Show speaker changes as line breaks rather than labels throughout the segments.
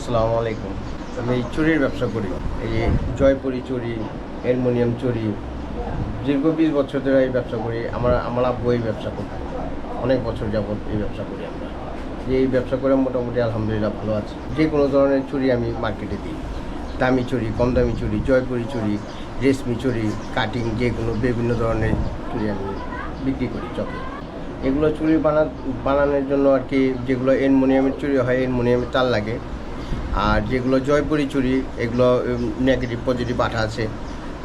আসসালামু আলাইকুম। আমি এই চুরির ব্যবসা করি। এই জয়পুরি চুরি, অ্যালুমিনিয়াম চুরি। দীর্ঘ বিশ বছর ধরে এই ব্যবসা করি। আমার আমার আব্বু এই ব্যবসা করতো। অনেক বছর যাবত এই ব্যবসা করি আমরা। যে এই ব্যবসা করে মোটামুটি আলহামদুলিল্লাহ ভালো আছে। যে কোনো ধরনের চুরি আমি মার্কেটে দিই। দামি চুরি, কম দামি চুরি, জয়পুরি চুরি, রেশমি চুরি, কাটিং, যে কোনো বিভিন্ন ধরনের চুরি আমি বিক্রি করি চকে এগুলো চুরি বানা, বানানোর জন্য আর কি যেগুলো অ্যালুমিনিয়ামের চুরি হয় অ্যালুমিনিয়ামের তার লাগে আর যেগুলো জয়পুরি চুরি, এগুলো নেগেটিভ পজিটিভ আঠা আছে।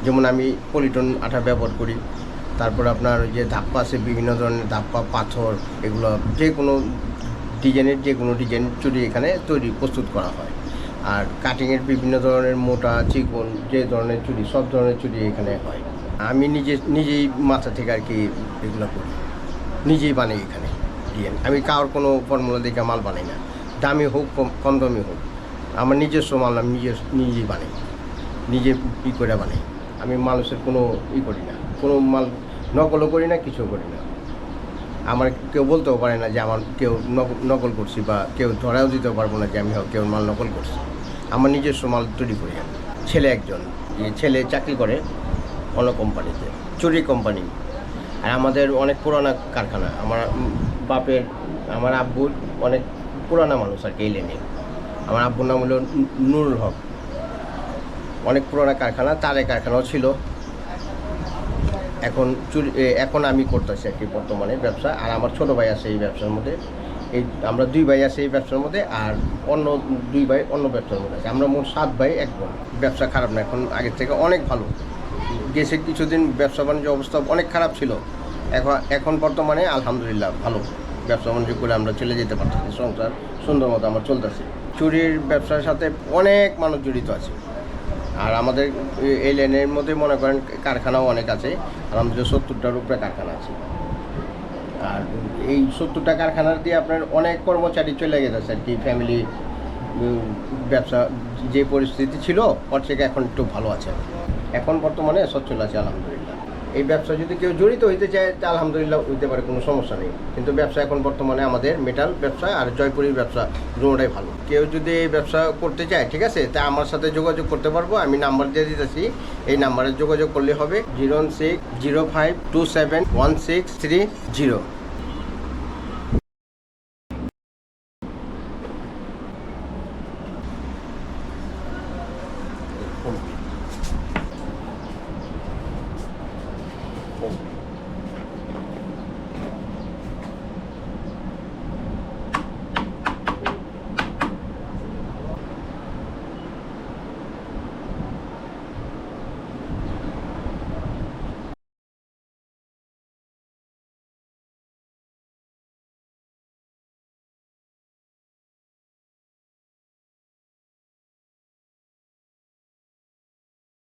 যেমন আমি পলিটন আঠা ব্যবহার করি। তারপর আপনার যে ধাপ্পা আছে, বিভিন্ন ধরনের ধাপ্পা, পাথর, এগুলো যে কোনো ডিজাইনের, যে কোনো ডিজাইন চুরি এখানে তৈরি, প্রস্তুত করা হয়। আর কাটিংয়ের বিভিন্ন ধরনের মোটা, চিকন, যে ধরনের চুরি, সব ধরনের চুরি এখানে হয়। আমি নিজে, নিজেই মাথা থেকে আর কি এগুলো করি। নিজেই বানাই এখানে। ডিজাইন আমি কারোর কোনো ফর্মুলা দেখে মাল বানাই না। দামি হোক কম দামি হোক। আমার নিজস্ব মাল আমি নিজে নিজেই বানাই। নিজে ই করে বানাই। আমি মানুষের কোনো ই করি না। কোনো মাল নকলও করি না কিছু করি না। আমার কেউ বলতেও পারে না যে আমার কেউ নক- নকল করছি বা কেউ ধরাও দিতে পারব না যে আমি কেউ মাল নকল করছি। আমার নিজস্ব মাল তৈরি করি আমি। ছেলে একজন যে ছেলে চাকরি করে অন্য কোম্পানিতে, চুরি কোম্পানি। আর আমাদের অনেক পুরানা কারখানা। আমার বাপের, আমার আব্বুর অনেক পুরানা মানুষ আর কি এই আমার আব্বুর নাম হলো নুরুল হক। অনেক পুরোনো কারখানা, তারে কারখানাও ছিল। এখন চুরি এখন আমি করতেছি আর কি বর্তমানে ব্যবসা। আর আমার ছোট ভাই আছে এই ব্যবসার মধ্যে। এই আমরা দুই ভাই আছে এই ব্যবসার মধ্যে, আর অন্য দুই ভাই অন্য ব্যবসার মধ্যে আছে। আমরা মোট সাত ভাই, এক বোন। ব্যবসা খারাপ না, এখন আগের থেকে অনেক ভালো। গেছে কিছুদিন ব্যবসা বাণিজ্য অবস্থা অনেক খারাপ ছিল। এখন এখন বর্তমানে আলহামদুলিল্লাহ ভালো। ব্যবসা বাণিজ্য করে আমরা চলে যেতে পারতেছি সংসার সুন্দর মতো আমার চলতেছে। চুরির ব্যবসার সাথে অনেক মানুষ জড়িত আছে। আর আমাদের এই লাইনের মধ্যে মনে করেন কারখানাও অনেক আছে। আলহামদুলিল্লাহ সত্তরটার উপরে কারখানা আছে। আর এই সত্তরটা কারখানার দিয়ে আপনার অনেক কর্মচারী চলে গেছে আর কি ফ্যামিলি ব্যবসা যে পরিস্থিতি ছিল, ওর থেকে এখন একটু ভালো আছে। এখন বর্তমানে সচ্ছল আছে, আলহামদুলিল্লাহ। এই ব্যবসা যদি কেউ জড়িত হইতে চায়, তা আলহামদুলিল্লাহ হইতে পারে, কোনো সমস্যা নেই। কিন্তু ব্যবসা এখন বর্তমানে আমাদের মেটাল ব্যবসা আর জয়পুরির ব্যবসা দুটোটাই ভালো। কেউ যদি এই ব্যবসা করতে চায়, ঠিক আছে, তা আমার সাথে যোগাযোগ করতে পারব। আমি নাম্বার দিয়ে দিতেছি। এই নাম্বারে যোগাযোগ করলে হবে zero six zero five two seven one six three zero. people.